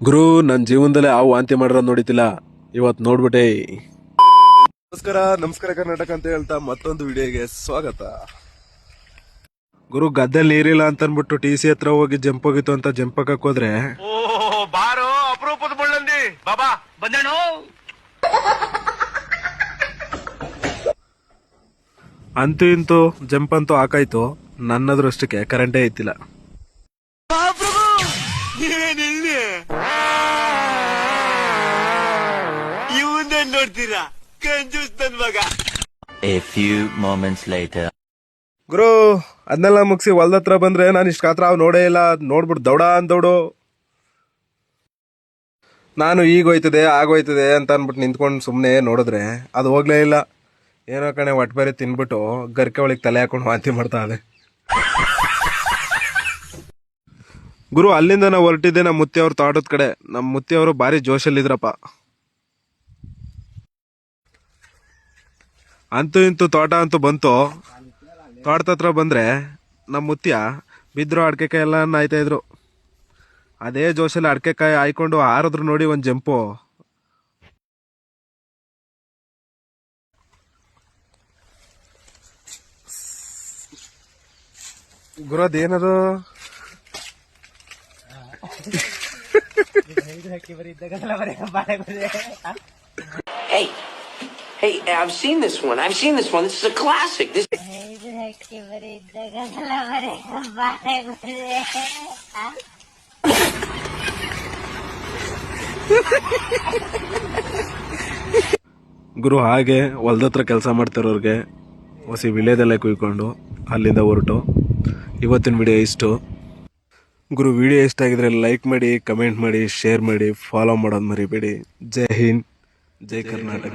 ಗುರು ನನ್ನ ಜೀವನದಲ್ಲೇ ಆ ವಾಂತಿ ಮಾಡ್ರ ನೋಡಿತಿಲ್ಲ ಇವತ್ ನೋಡ್ಬಿಟ್ಟೆ. ನಮಸ್ಕಾರ ನಮಸ್ಕಾರ ಕರ್ನಾಟಕ ಅಂತ ಹೇಳ್ತಾ ಮತ್ತೊಂದು ವಿಡಿಯೋಗೆ ಸ್ವಾಗತ. ಗುರು ಗದ್ದೆಲ್ ನೀರಿಲ್ಲ ಅಂತ ಅನ್ಬಿಟ್ಟು ಟಿ ಸಿ ಹತ್ರ ಹೋಗಿ ಜಂಪ್ ಹೋಗಿತ್ತು ಅಂತ ಜಂಪ್ ಹಾಕಕ್ ಹೋದ್ರೆ? ಓ ಬಾರೋ ಅಪರೂಪದ ಬಳ್ಳಂದಿ ಬಾಬಾ ಬಂದೇಣು ಅಂತೂ ಇಂತೂ ಜಂಪ್ ಅಂತೂ ಹಾಕಾಯ್ತು. ನನ್ನದ್ರಷ್ಟಕ್ಕೆ ಕರೆಂಟೇ ಐತಿಲ್ಲ ಇವನ್ನೇ ನೋಡ್ತೀರಾ? ಕಂಜೂಸ್ ನನ್ ಮಗ. A few moments later. ಗುರು ಅದನ್ನೆಲ್ಲ ಮುಗಿಸಿ ಹೊಲ್ದ ಹತ್ರ ಬಂದ್ರೆ ನಾನು ಇಷ್ಟು ಕಾತ್ರ ಅವ್ ನೋಡೇ ಇಲ್ಲ. ನೋಡ್ಬಿಟ್ಟು ದೌಡ ಅಂದೌಡು. ನಾನು ಈಗ ಹೋಯ್ತದೆ ಆಗೋಯ್ತದೆ ಅಂತ ಅಂದ್ಬಿಟ್ಟು ನಿಂತ್ಕೊಂಡು ಸುಮ್ಮನೆ ನೋಡಿದ್ರೆ ಅದು ಹೋಗ್ಲೇ ಇಲ್ಲ. ಏನೋ ಕಣೆ ಹೊಟ್ಟೆ ಬೇರೆ ತಿನ್ಬಿಟ್ಟು ಗರ್ಕೆ ಒಳಗೆ ತಲೆ ಹಾಕೊಂಡು ವಾಂತಿ ಮಾಡ್ತಾ ಇದೆ. ಗುರು ಅಲ್ಲಿಂದ ನಾವು ಹೊರಟಿದ್ದೆ ನಮ್ಮ ಮುತ್ತಿ ಅವ್ರ ತೋಟದ ಕಡೆ. ನಮ್ಮ ಮುತ್ತಿಯವರು ಭಾರಿ ಜೋಶಲ್ಲಿದ್ರಪ್ಪ ಅಂತೂ ಇಂತೂ ತೋಟ ಅಂತೂ ಬಂತು? ತೋಟದ ಹತ್ರ ಬಂದರೆ ನಮ್ಮ ಮುತ್ಯ ಬಿದ್ರು ಅಡ್ಕೆಕಾಯಿ ಎಲ್ಲ ಆಯ್ತಾಯಿದ್ರು ಅದೇ ಜೋಶಲ್ಲಿ ಅಡ್ಕೆಕಾಯಿ ಹಾಯ್ಕೊಂಡು ಹಾರಿದ್ರು ನೋಡಿ ಒಂದು ಜಂಪು. ಗುರು ಅದೇನದು Hey, I've seen this one. I've seen this one. This is a classic. This ಗುರು ಹಾಗೆ ಹೊಲ್ದ ಹತ್ರ ಕೆಲಸ ಮಾಡ್ತಿರೋರ್ಗೆ ಹೊಸಿ ವಿಲೇದಲ್ಲೇ ಕುಯ್ಕೊಂಡು ಅಲ್ಲಿಂದ ಹೊರಟು ಇವತ್ತಿನ ವಿಡಿಯೋ ಇಷ್ಟು ಗುರು ವಿಡಿಯೋ ಇಷ್ಟ ಆಗಿದ್ರೆ ಲೈಕ್ ಮಾಡಿ ಕಮೆಂಟ್ ಮಾಡಿ ಶೇರ್ ಮಾಡಿ ಫಾಲೋ ಮಾಡೋದು ಮರಿಬೇಡಿ ಜೈ ಹಿಂದ್ ಜೈ ಕರ್ನಾಟಕ